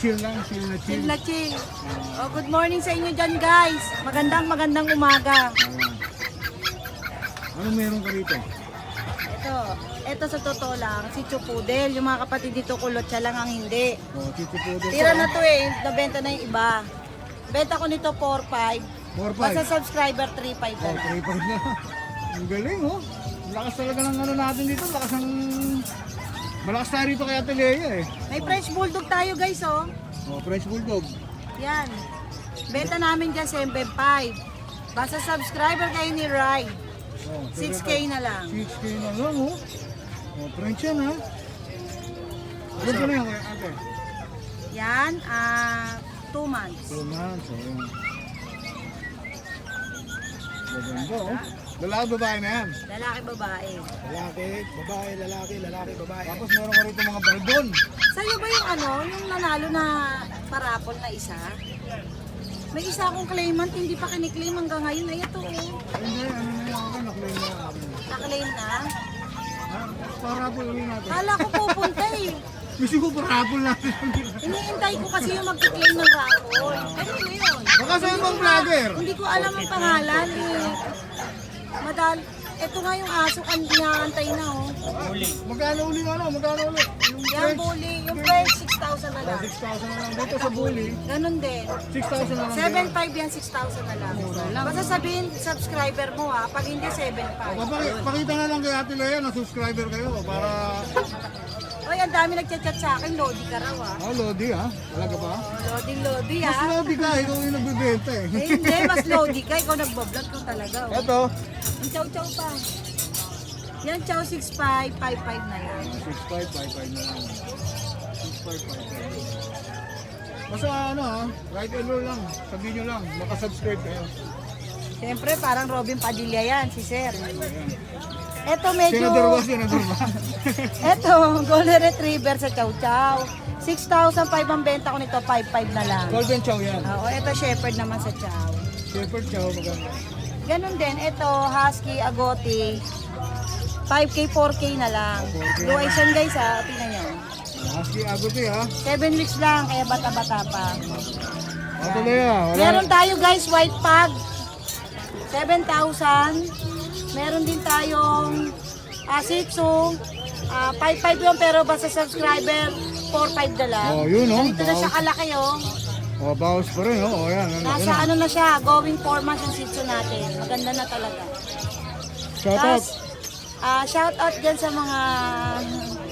Chill lang, chill na chill. Chill na chill. Oh, good morning sa inyo dyan guys. Magandang magandang umaga. Ano meron ka rito? Ito, ito sa totoo lang, si Chupudel, yung mga kapatid dito kulot siya lang ang hindi. Oh, Pudo. Tira na to eh, nabenta na yung iba. Benta ko nito 4-5. 4-5. Basta subscriber 3-5 Oh, na lang. 3 na. Ang galing, oh. Ang Lakas talaga ng ano natin dito. Lakas ng... Malakas tayo rito kay Ate Lea, eh. May French Bulldog tayo guys oh. Oh, French Bulldog. Yan. Benta namin dyan sa MB5. Basta subscriber kayo ni Rai. Oh, 6K na lang. 6K na lang, oh. Oh, French yan, ha. Ano ba na yan, kaya ate? Yan, ah, 2 months. 2 months, oh. Maganda, oh. Lalaki babae yan. Lalaki, babae. Lalaki, babae, lalaki, lalaki, babae. Tapos meron ka rito mga balbon. Sa'yo ba yung ano, yung nanalo na parapol na isa? May isa akong claimant, hindi pa kiniklaim hanggang ngayon. Ay, ito oh. Hindi, ano na yan, ako, naklaim na ako. Naklaim na. Ha? Parapol ulit natin. Kala ko pupunta eh. Gusto ko parapol natin. Iniintay ko kasi yung mag-claim ng raffle. Kanino yun? Baka sa ibang vlogger. Hindi ko alam ang pangalan eh. Madal, ito nga yung aso kan inaantay na oh. Magkano uli ano? Magkano uli? Yung Yan French, bully, yung French 6,000 na lang. 6,000 na lang. Dito sa bully, Ganun din. 6,000 na lang. din. 7.5 yan, 6,000 na lang. Basta sabihin, subscriber mo ha. Pag hindi, 7.5. Papaki- Pakita na lang kay Ate Lea na subscriber kayo para... Oy, ang dami nagchat-chat sa akin. Lodi ka raw ha. Oh, Lodi ha? Talaga ba? Lodi, Lodi Mas ha. Lodi ka, ikaw yung nagbibenta eh. Eh, hindi, mas Lodi ka. Ikaw nagbablog ko talaga. Oh. Ito. Ang chow-chow pa. Yan, chow 6.5, 5.5 na yan. 6,555 na lang. 6,555. Basta ano ha, right and roll lang. Sabihin nyo lang, makasubscribe kayo. Siyempre, parang Robin Padilla yan, si Sir. Ayan. Ito medyo... Senador ba? Senador ba? Ito, Golden Retriever sa chow chow. 6,500 ang benta ko nito, 5.5 na lang. Golden Chow yan. Oo, ito Shepherd naman sa chow. Shepherd Chow, maganda. Ganun din, ito Husky Agoti. 5K, 4K na lang. 4K. Blue eyes yan guys ha, tingnan nyo. Husky Agouti ha. 7 weeks lang, kaya bata-bata pa. Ate Lea, wala. Meron tayo guys, white pug. 7,000. Meron din tayong uh, Tzu. Ah, 5.5 yun, pero basta subscriber, 4.5 na lang. Oh, yun, oh. Ganito na siya kalaki oh. Oh, bawas pa rin, oh. Oh, yan. Ano, Nasa yan. ano na siya, going 4 months yung Tzu natin. Maganda na talaga. Shout out. Tapos, ah shout out dyan sa mga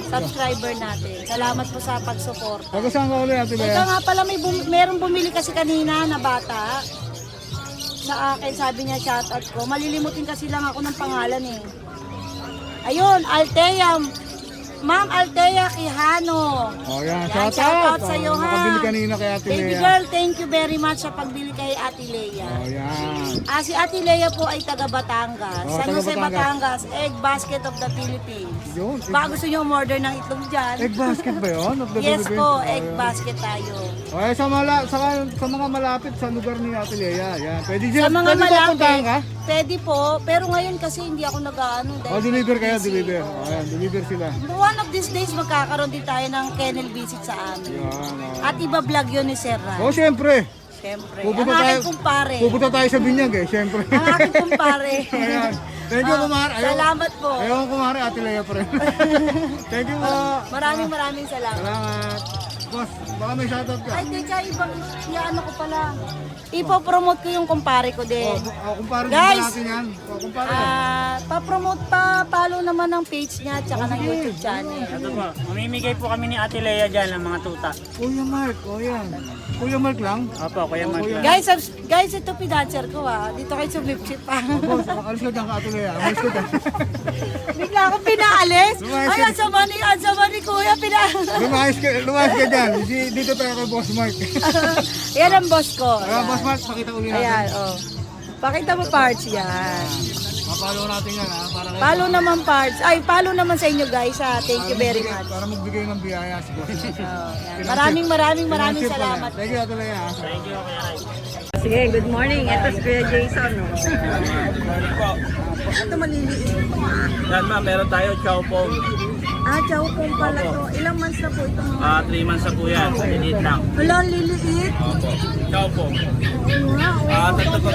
subscriber natin. Salamat po sa pag-support. Taga saan ka ulit, Ate Ito Lea? nga pala, may bum- meron bumili kasi kanina na bata. Sa akin, sabi niya, shout out ko. Malilimutin kasi lang ako ng pangalan eh. Ayun, Altea. Ma'am Altea Quijano. Oh, yan. Shout, out. out sa'yo, Oh, ha. Nakabili kanina kay Ate Baby Lea. girl, thank you very much sa pagbili kay Ate Lea. Oh, yan. Ah, si Ate Lea po ay taga Batangas. Oh, San taga Jose, Batangas. Batangas. Egg Basket of the Philippines. Yun. Baka gusto nyo umorder ng itlog dyan. egg basket ba yun? Yes po, egg basket tayo. Okay, sa, mala, sa, sa mga malapit sa lugar ni Ate Lea, yan. Pwede, Sa dyan, mga pwede ba puntahan ka? malapit, pwede po. Pero ngayon kasi hindi ako nag-ano. dahil Oh, deliver kayo, deliver. Oh, yan, deliver sila. One of these days, magkakaroon din tayo ng kennel visit sa amin. Yan, oh. At iba-vlog yun ni Sir Ran. Oh, syempre. Siyempre. Pupunta Ang tayo, aking kumpare. pupunta tayo sa binyag eh, syempre. Ang aking kumpare. Ayan. Thank you, Ah, kumare. Ayaw, Salamat po. ayaw kumare, Ate Lea pa rin. Thank you po. Maraming maraming salamat. Salamat. Boss, baka may shoutout ka. Ay, teka, ibang, ano ko pala. Ipo-promote ko yung kumpare ko din. Oh, oh, kumpare Guys! din natin yan. Oh, kumpare. Ah, pa-promote pa, follow naman ng page niya at saka ng YouTube channel. Ito po, mamimigay po kami ni Ate Lea dyan ng mga tuta. Kuya Mark, oh yan. Kuya Mark lang. Opo, Kuya Oh, Mark. kuya. Guys, subs- guys, ito pinanser ko ah. Dito kayo sumipsip pa. Boss, alis ka dyan ka Ate Lea. Alis ka dyan. Bigla akong pinaalis. Lumayas Ay, ka- ang sama ni, ang sama ni Kuya, pina... Lumayas ka, lumayas ka dyan. Di- Dito tayo kay Boss Mark. Yan ang boss ko. Ah, Boss Mark, pakita uli natin. Ayan, oh. Pakita mo parts yan. Mapalo natin yan ha. Para kay- Follow naman parts. Ay, follow naman sa inyo guys ha. Thank you very magbigay- much. Para magbigay ng biyaya si Boss. Oh, yan. Maraming maraming maraming Financial pala. salamat. Thank you Ate Lea. ha. Sige, good morning. Ito si Kuya Jason. No? Ito maliliit. Yan ma'am, meron tayo chow pong. Ah, chow pong pala to. Ilang months na po ito mga? Ah, 3 months na po yan. Maliliit lang. Wala, ang liliit. Opo. Ciao po. Oo nga. Ah, tatlo pa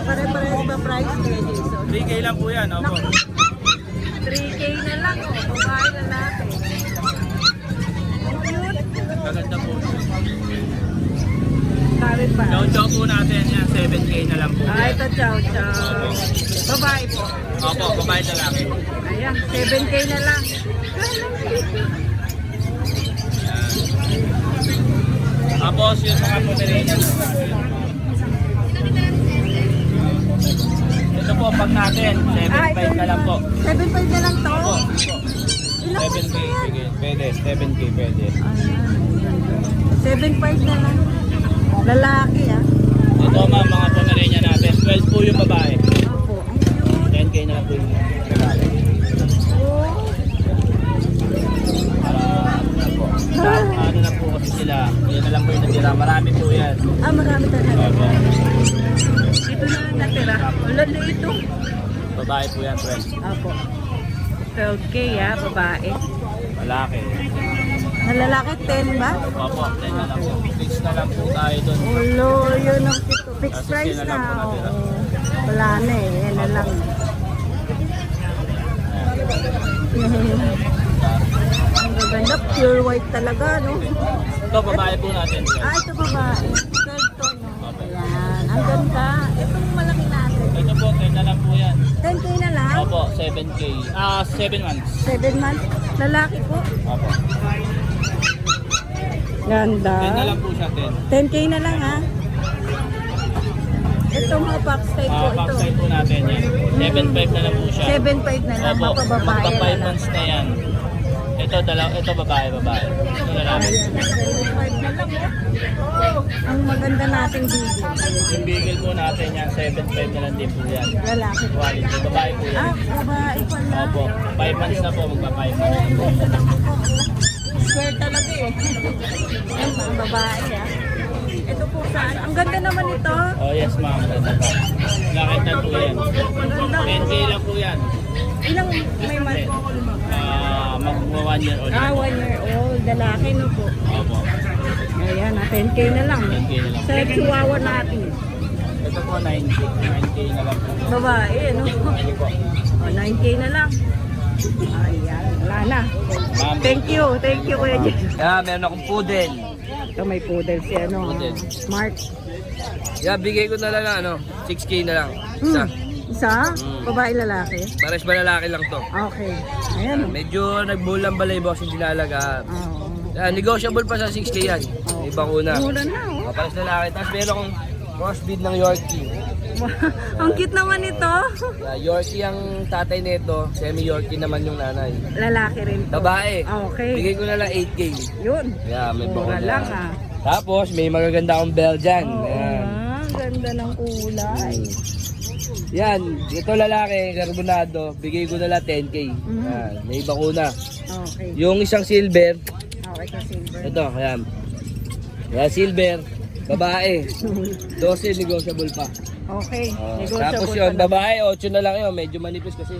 ba? Pare-pares ba price lady? So, 3K lang po yan. Opo. 3K na lang, oh. Babae na natin. Maganda po. Sabi pa. Ciao ciao po natin yan. 7K na lang po. Ah, ito chow chow. Babae po. Opo, babae na lang. Ayan, 7K na lang. Tapos yung mga Pomeranian. Po, pag natin, 7.5 na lang po. 7.5 na lang to? Opo. Months 7K, na yan? sige. Pwede, 7K pwede. Ayan. 7.5 na lang. Lalaki ah. Ito ma'am, mga Pomeranian natin. 12 po yung babae. Babae po yan, friend. Opo. 12K ah, babae. Malaki. Na lalaki, 10 ba? Opo, 10 na lang po. Fix na lang po tayo doon. Ulo, yun ang pito. Fixed Kasi price na. lang po natira. oo. Wala na eh. Yan na lang. ang gaganda. Pure white talaga, no? Ito, babae po natin. Ah, ito babae. Third tone, no? Ayan. Ang ganda. Itong malaki natin. Ito po, 10 na lang po yan. 10K na lang. Opo, 7K. Ah, 7 months. 7 months. Lalaki po. Opo. Ganda. 10 na lang po siya, 10. 10K na lang, ha? Ito mga box type po Ah, ito. side po natin yan. 7.5 na lang po siya. 7.5 na lang. Opo, Mapababae magpa 5 na lang. months na yan. Ito, dalaw, ito babae, babae. Ito lalaki. Ayan, 7.5 na lang. Ang maganda nating video. Yung bigel po natin yan, 7.5 na lang din po yan. Lalaki. Quality, babae po yan. Ah, babae pala. Opo, 5 months na po, magpa 5 months. Square talaga eh. Mga babae ah. Ito po saan? Ang ganda naman ito. Oh yes ma'am. Lakitan po yan. Maganda. 10K lang po yan. Ilang may month? Ah, mag 1 year old. Ah, one year old. Lalaki no po. Opo, Ayan, ah, 10K na lang. 10K na lang. Sa chihuahua natin. Ito po 9K, 9K na lang po. Babae, ano? Ito po. Oh, 9K na lang. Ayan, wala na. Ma'am, Thank you, thank you Kuya Jay. Yeah, meron akong poodle. Ito may poodle si ano, Poodle. smart. Yeah, bigay ko na lang ano, 6K na lang. Isa. Isa? Mm. Babae, lalaki? Pares ba lalaki lang to? Okay. Ayan. Medyo nagbulang balay box yung dinalaga. Oh. Yeah, negotiable pa sa 6K yan. May ibang una. Mura na, oh. Oh, pares lalaki. Tapos meron akong crossbreed ng Yorkie. Ang cute naman ito. Yeah, Yorkie ang tatay nito, semi-Yorkie naman yung nanay. Lalaki rin to. Babae. Okay. Bigay ko na lang 8K. Yun. Yeah, may Mura bakuna. lang ah. Tapos may magaganda akong Belgian. Oo Ayan. ah, ganda ng kulay. Yan, ito lalaki, carbonado, bigay ko na lang 10k. Mhm. Yan, may bakuna. Okay. Yung isang silver, Okay ka silver. ito, ayan. Yan, silver, babae. 12 negotiable pa. Okay. Oh, Negotiable tapos yun, pala. babae, 8 na lang yun. Medyo manipis kasi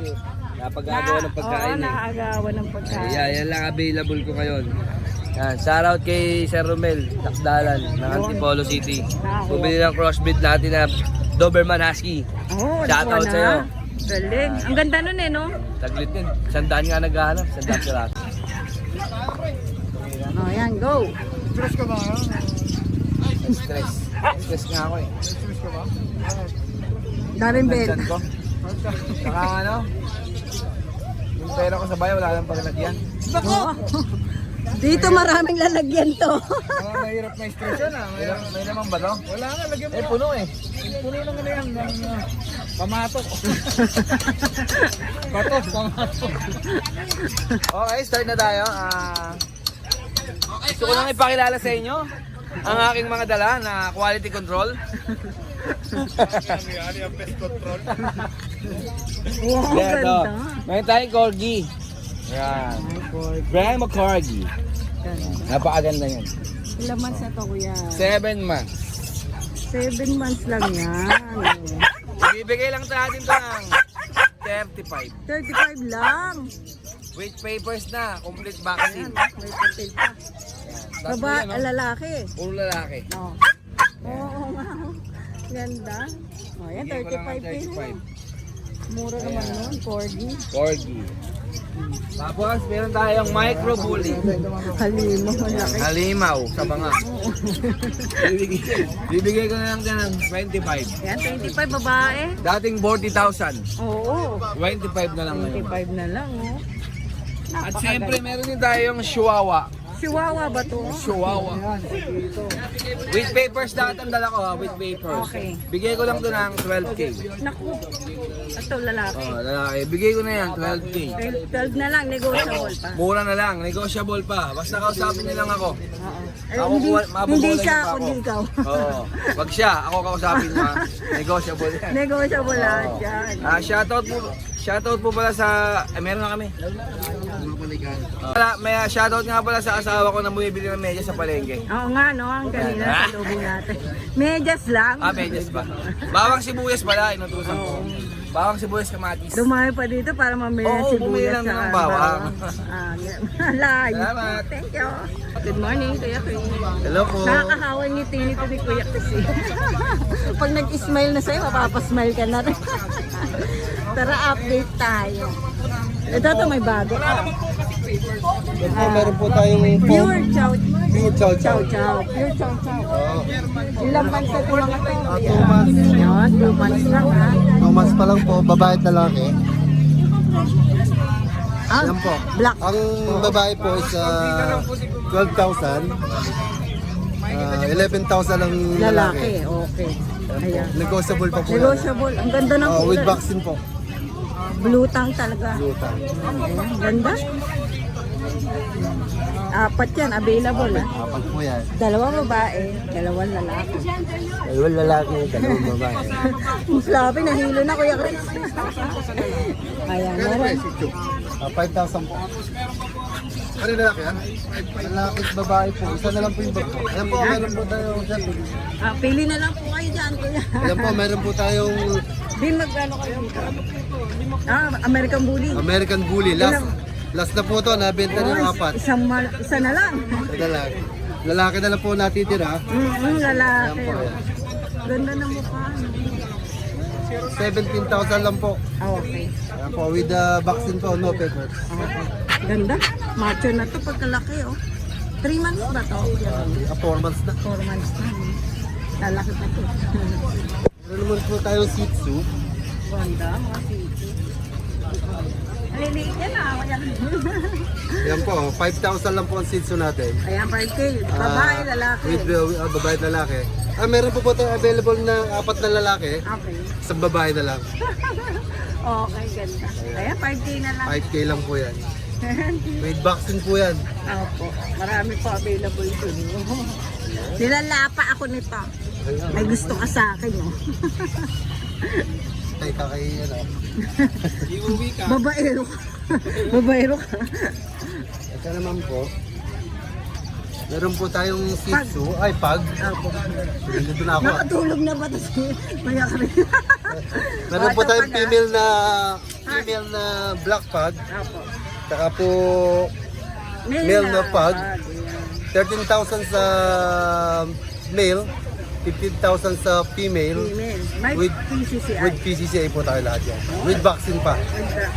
napagagawa ng pagkain. Oo, eh. nakagawa ng pagkain. Ayan, yan lang available ko ngayon. Yan, shout out kay Sir Romel, Takdalan, ng Antipolo City. Nako. Bumili ng crossbreed natin na Doberman Husky. Oh, Shout out sa'yo. Galing. Ang ganda nun eh, no? Taglit yun. Sandaan nga naghahanap, sandaan sila. Oh, yan, go. Stress ka ba? Stress. Stress nga ako eh. Stress ka ba? Daring bed. Saka ano? Yung pera ko sa bayo, wala lang paglagyan. Oh. Dito maraming lalagyan to. Parang mahirap na stress yan ah. May, may naman ba to? Wala nga, lagyan mo Eh, na. puno eh. Puno ng ano yan. Ng uh, pamatok. Batos, pamatok. Okay, start na tayo. Ah, gusto ko nang ipakilala sa inyo ang aking mga dala na quality control. Ano yung pest control? Wow, ganda. oh. May tayong corgi. Yan. Brand McCorgi. Ganda. Napakaganda yan. Ilang months na to, kuya? Seven months. Seven months lang yan. Bibigay lang natin to ng 35. 35 lang. With papers na, complete Ayan, vaccine. may papel pa. Tapos Baba, yan, oh. lalaki. Puro lalaki. No. Oo nga. Ganda. O, yan, Bigay ko lang ng 35 din. 35. Mura naman nun, corgi. Corgi. Tapos, meron tayong micro bully. Halimo, malaki. Halimaw sa mga. bibigay, bibigay ko na lang dyan ng 25. Yan, 25 babae. Dating 40,000. Oo. 25 na lang ngayon. 25 na lang, oh. At siyempre, meron din tayong chihuahua. Chihuahua ba to? Chihuahua. With papers lahat ang dala ko ha, with papers. Okay. Bigay ko lang doon ng 12K. Naku. Ito, lalaki. Oh, lalaki. Bigay ko na yan, 12K. 12 na lang, negotiable pa. Mura na lang, negotiable pa. Basta kausapin niyo lang ako. Oo. Ako hindi, hindi siya, pa kundi ikaw. Oo. Pag siya, ako kausapin mo ha. Negotiable yan. negotiable lahat yan. Ah, shoutout po. Shoutout po pala sa eh, meron na kami. Wala, may ah, shoutout nga pala sa asawa ko na bumibili ng medyas sa palengke. Oo nga, no? Ang kanina sa lubong natin. Medyas lang. Ah, medyas ba? Bawang sibuyas pala, inutusan ko. Bawang sibuyas kamatis. Dumami pa dito para mamili ng Oo, bumili sibuyas lang ng bawang. Ah, layo. Salamat. Thank you. Good morning, Kuya Chris. Hello po. Nakakahawa yung ngiti nito ni Kuya Chris. Pag nag-smile na sa'yo, mapapasmile ka na rin. Tara, update tayo. Ito to may bago. Yan po, meron po tayong Pure chow Pure chow chow chow. chow. Pure chow chow. Ilang months na ito mga to? Ah, two months. Yun, two months lang ha. Two months pa lang po, babae at lalaki. Ah, Yan po. black. Ang babae po is ah, 12,000. Ah, 11,000 ang lalaki. Lalaki, okay. Ayan. Negotiable pa po. Negotiable. Ang ganda ng Oh, with vaccine po. Blue tang talaga. Luta. Ayan, ganda. Apat yan, available ha. Apat po yan. Dalawang babae, dalawang lalaki. Dalawang lalaki, dalawang babae. Grabe, nahilo na Kuya Chris. Ayan, meron. Ah, 5,000 po. Ano lalaki yan? Lalaki at babae po. Isa na lang po yung babae. Ayan po, meron po tayo. Ah, pili na lang po kayo dyan, Kuya. Ayan po, meron po tayong Di magkano kayo? Ah, American Bully. American Bully. Last, last na po to, nabenta na yung Oh, apat. Isang mal- isa na lang. Sa lalaki. Lalaki na lang po natitira. Mm-hmm, lalaki. Ayan po, ayan. Ganda ng mukha. no? 17,000 lang po. Ah, okay. Ayan po, with the vaccine po, no papers. Okay. Ganda. Macho na to pagkalaki, oh. Three months ba to? Uh, 4 months na. Four months na. Lalaki pa to. Meron naman po tayong Shih Tzu. Ganda, mga sisi. Maliliit yan ah. Ayan. Ayan po, 5,000 lang po ang Tzu natin. Ayan, 5K. Babae, Ah, lalaki. With uh, babae at lalaki. Ah, meron po po tayo available na apat na lalaki. Okay. Isang babae na lang. Okay, ganda. Ayan, 5K na lang. 5K lang po yan. With vaccine po yan. Opo. Marami po available dun. Nilalapa ako nito. May gusto ka sa akin, oh. Ay, kakay, ano. Babaero ka. Babaero ka. Ito naman po. Meron po tayong Shih Tzu. Ay, pag. Opo. Nandito na ako. ah. Nakatulog na ba ito si Maya kami? Meron po tayong female na female na black pug. Opo. Saka po Male na pug. Ayan. 13,000 sa male, 15,000 sa female. Female. May With- PCCI. With PCCA po tayo lahat yan. With vaccine pa.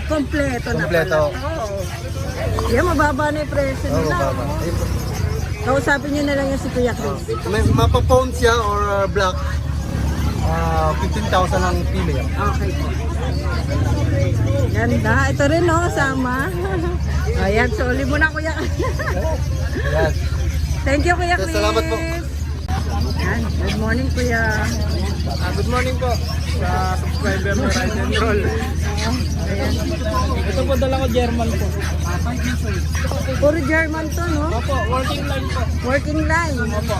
Kompleto na Kompleto. pala. Oo. Yan, mababa na yung presyo Oo, nila. baba. oh. Kausapin nyo na lang yung si Kuya Chris. May mapa-phone siya or uh, black. ah 15,000 ang female. Okay. Ganda. Ito rin, no? Sama. Ayan, soli mo na, Kuya. Yan. Thank you, Kuya Chris. Salamat po. Yan. Good morning, Kuya. Ah, good morning po sa subscriber ni Ride and Roll. Ayan. Ito po dala ko German po. Puro German to, no? Opo, working line po. Working line. Opo.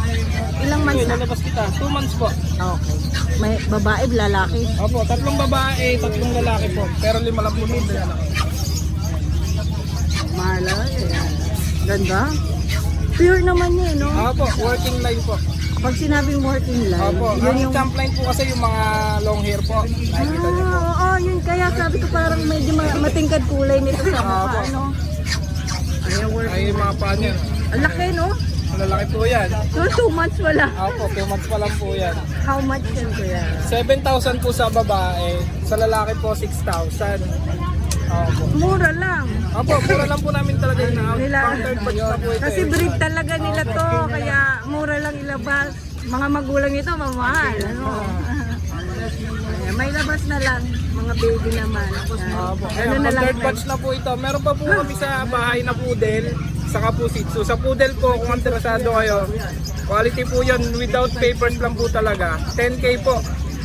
Ilang months na? lalabas kita. 2 months po. Okay. May babae, lalaki. Opo, tatlong babae, tatlong lalaki po. Pero lima lang po dito yan. Malay. Ganda. Pure naman yun, no? Opo, working line po. Pag sinabing working line, Opo, yun ang yung... champ line po kasi yung mga long hair po. Nakikita niyo po. Ah, oo, yun. Kaya sabi ko parang medyo ma- matingkad kulay nito sa mukha, Opo. ano? Ay, yung mga paa niyan. Ang laki, no? Malalaki po yan. So, two months wala. Opo, 2 months pa lang po yan. How much yan, kuya? 7,000 po sa babae. Sa lalaki po, 6,000. Mura lang. Opo, mura lang po namin talaga yun. Nila. Po ito. Kasi eh. breed talaga nila to, kaya mura lang ilabas. Mga magulang ito, mamahal. Ano? May labas na lang, mga baby naman. Opo. Ano na lang. third batch na po ito. Meron pa po kami sa bahay na poodle. Saka po Shih Tzu. Sa poodle po, kung interesado kayo, quality po yun. Without papers lang po talaga. 10k po.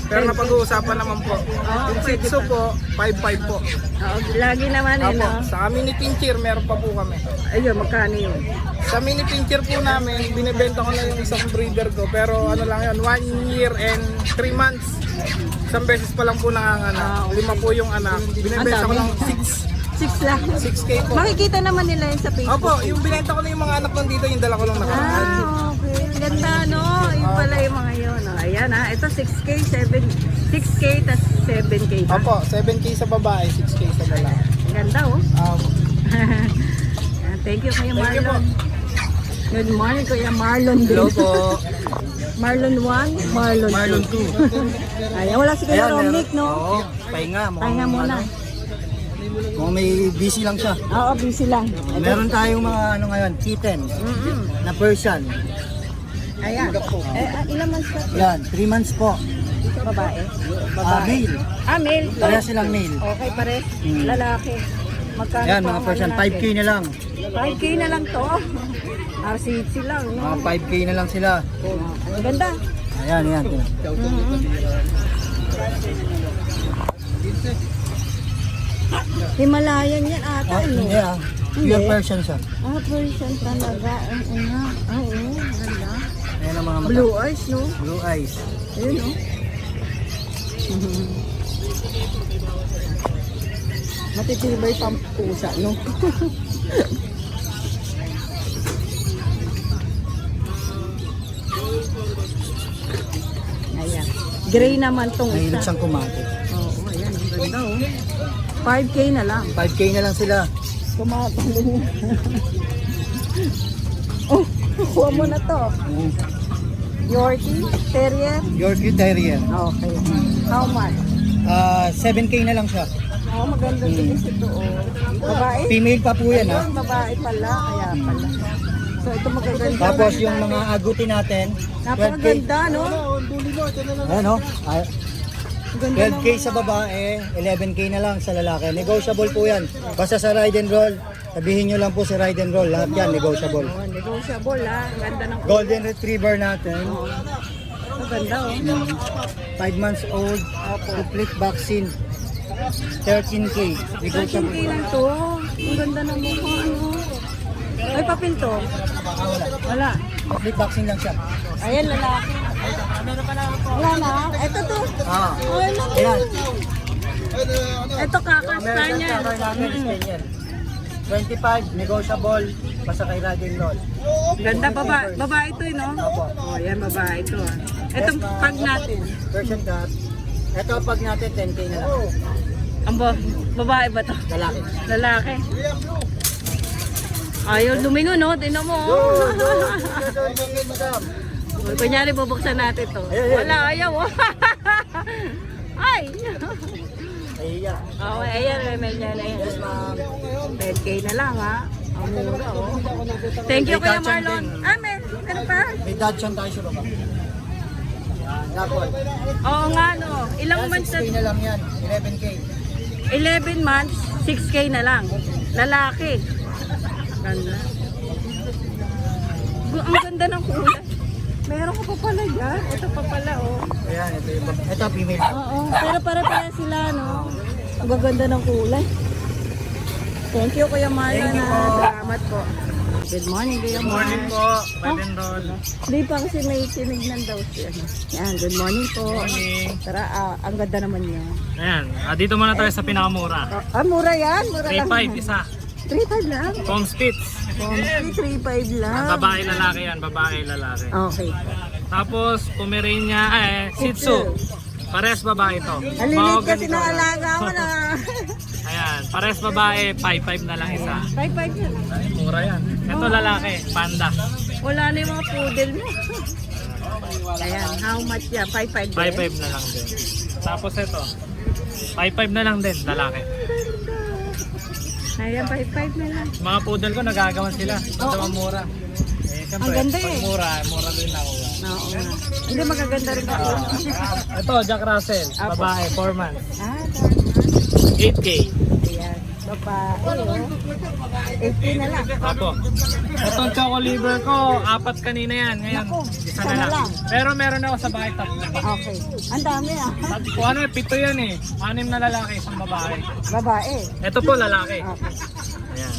Pero napag-uusapan naman po. Ah, Yung Tzu po, 5-5 po. Oo, lagi naman eh, Opo. no? Sa mini pincher, meron pa po kami. Ayun, magkano yun? Sa mini pincher po namin, binibenta ko na yung isang breeder ko. Pero ano lang yun, 1 year and 3 months. Isang beses pa lang po nanganganak. Lima po yung anak. Binibenta ko lang dami. 6, Six lang. 6K po. Makikita naman nila yun sa Facebook. Opo, yung binenta ko na yung mga anak nandito, yung dala ko lang nakaraan. Ah, okay. Ganda, no? Yung pala yung mga yun. Oh, ayan, ha? Ito, 6K, 7, 6K, tas 7K ba? Opo, 7K sa babae, 6K sa lalaki. Ganda, oh. Um, Ah, Thank you, Kuya Thank you po. Marlon. Good morning, Kuya Marlon. Hello po. Marlon 1, Marlon 2. Marlon 2. Ayan, wala si Kuya Romnick, no? Oo, pahinga. Mukhang, Pahinga muna. Ano, mukhang may busy lang siya. Oo, busy lang. Meron tayong mga ano ngayon, kitten Mm-mm. na Persian. Ayan. Eh, ah, ilang months pa? Yan, 3 months po. Babae? Ah, male. Ah, male. Pareha silang male. Okay, pares. Mm. Lalaki. Magkano Yan, mga Persian, ano natin? 5K na lang. 5K na lang to. RCH lang, no? Mga 5K na lang sila. Ang ganda. Ayan, ayan. ayan. Mm-hmm. Himalayan yan ata, Ah, no? hindi ah. Pure Persian siya. Ah, Persian talaga. Oo nga. Ah, oo. Ganda. Ayan ang mga mata. Blue eyes, no? Blue eyes. Ayun, no? Matitibay pa ang pusa, no? Ayan. Gray naman tong Mahilig isa. siyang kumate. Oo, ayan. Ang ganda, oh. 5K na lang. 5K na lang sila. Tumatalo niya. oh, kuha mo na to. Mm. Yorkie, Terrier. Yorkie Terrier. Okay. How much? Ah, 7K na lang siya. Oh, maganda din ito. Oh. Babae? Female pa po yan ha. Ayun, babae pala. Kaya pala. So, ito magaganda. Tapos yung mga aguti natin, 12K. Napakaganda, no? Ano? Ah, Ang Ganda 12K sa babae, 11K na lang sa lalaki. Negotiable po yan. Basta sa ride and roll, sabihin nyo lang po sa ride and roll. Lahat yan, negotiable. Oh, negotiable, ha? Ang ganda ng Golden Retriever natin, Ang ganda, oh. 5 months old, complete vaccine, 13K. 13K Negotiable. lang to. Ang ganda ng mukha, ano? Ay, papinto. Wala. Complete vaccine lang siya. Ayan, lalaki. Wala na. Ito to. Ah. Ayan. Ito kakasta American Spaniel. 25, negotiable, basta kay and roll. Ganda baba, babae ito, eh, no? Oh, yan babae ito. Ah. Ito pag natin. Persian cat. Ito pag natin, 10K na lang. Ang ba- babae ba to? Lalaki. Lalaki. Ayaw lumingon, no? Tingnan mo. oh. Madam. Kunyari, bubuksan natin to. Wala, ayaw. Ay! Ayan. Oh, ayan, may medya na yan. Yes, ma'am. 10K na lang, ha? Ang mura, oh. Thank you, Kuya Marlon. Ah, may, ano pa? May Dachshund tayo sa baba. Lapon. Oo nga, no. Ilang months 6K na? na lang yan. 11K. 11 months, 6K na lang. Lalaki. Ganda. Ang ganda ng kulay. Meron ko pa pala yan. Ito pa pala, oh. Ayan, ito yung. Ito, female. Oo, pero para pala sila, no? Ang gaganda ng kulay. Thank you, Kuya Marlon. Thank you ah. po. Salamat po. Good morning, Kuya Marlon. morning po. And roll. Hindi pa kasi may tinignan daw siya. Yan, good morning po. Morning. Tara, ah, ang ganda naman niya. Ayan, ah, dito muna tayo sa pinakamura. Ah, ah, mura yan? Mura lang. 3.5 isa. 3.5 lang? Pong Spitz. Pomsi, 3.5 lang. Babae lalaki yan, babae lalaki. Okay. Tapos Pomerania, eh, Shih Tzu. Pares babae to. Nalilit kasi Mahogany ng color. alaga mo na. Ayan. Pares babae, 5-5 na lang isa. 5-5 na lang. Mura yan. Ito lalaki, panda. Wala na yung mga poodle mo. Ayan, how much yan? 5-5 din? 5-5 na lang din. Tapos ito, 5-5 na lang din, lalaki. Ayan, 5-5 na lang. Mga poodle ko nagagawan sila. Ito ang mura. Eh, siyempre, Ang ganda pag eh. mura, mura din ako. Oo nga. Hindi, magaganda rin ako. Ito, Jack Russell, babae, 4 months. ah, tama. 8K. Ayan, babae. oh. 18 na lang. Apo. Itong choco liver ko, apat kanina yan. Ngayon, Naku, isa na lang. Pero meron ako sa bahay tatlo. Okay. Ang dami ah. Kung ano, eh, pito yan eh. Anim na lalaki, isang babae. Babae. Ito po lalaki. Okay. Ayan.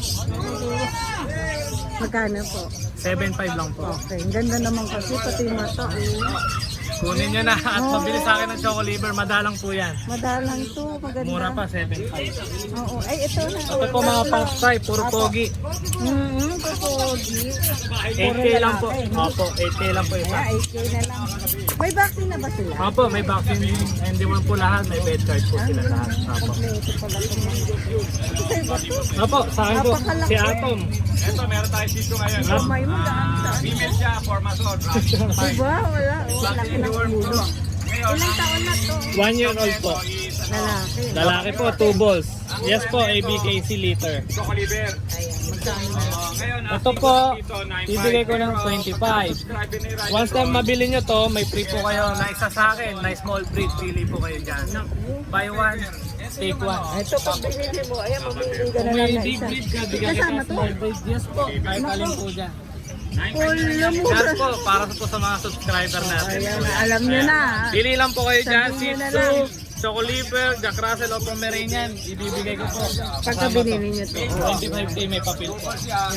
Magkano po? 7.5 lang po. Okay. Ang ganda naman kasi, pati yung mata. eh. Kunin nyo na at mabili sa akin ng choco liver. Madalang po yan. Madalang to, maganda. Mura pa, 7.5. Oo. Ay, ito na. Ito po mga pop type, puro pogi. Mm-hmm, popogi. 8K lang po. Opo, 8K lang po isa. Kaya 8K na lang. May vaccine na ba sila? Opo, may vaccine din. And di po lahat, may bed card po sila lahat. Opo. Kompleto pala ito. Sa'yo ba ito? Opo, sa akin po, si Atom. Kamay mo daan sa Female siya, four months old. Diba? Wala. Laki ng ulo. Ilang taon na to? One year old po. Lalaki. Lalaki po, two balls. Yes po, ABKC liter. Ayan. Magkano? Ito po, bibigay ko ng 25. Once na mabili nyo to, may free po kayo na isa sa akin, na small breed. Pili po kayo dyan. Buy one, take one. Ito pag binili mo, ayan, mamili ka na lang na isa. breed ka, bigyan Kasama kita to? small breed. Yes po, kahit alin po dyan. Yan po, para po sa mga subscriber natin. Ayan, alam nyo na. Pili lang po kayo dyan, Shih Tzu. Choco Liver, Jack Russell o Pomeranian. Ibibigay ko po. Pagka Kasama binili nyo to. 25k may papel po. Ayan,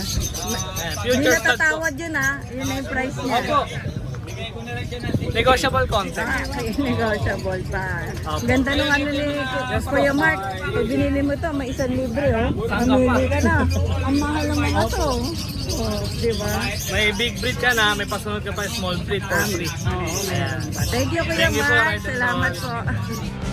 Hindi future stud po. natatawad yun ha. Yun na yung price niya. Opo. Negotiable content. Ah, okay, negotiable pa. Opo. Ganda nung ano ni Kuya Mark. Pag binili mo to, may isang libre oh. Mamili ka na. Ang mahal ng mga to. Oh, di ba? May big breed ka na, may pasunod ka pa small breed for free. Pa. Thank you Kuya Thank you po, Mark. Salamat po.